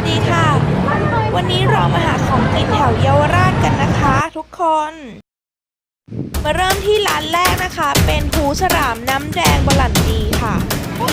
วัสดีค่ะ วันนี้เรามาหาของกินแถวเยาวราชกันนะคะทุกคน มาเริ่มที่ร้านแรกนะคะ เป็นหูสรามน้ำแดงบรันดีค่ะ โอ้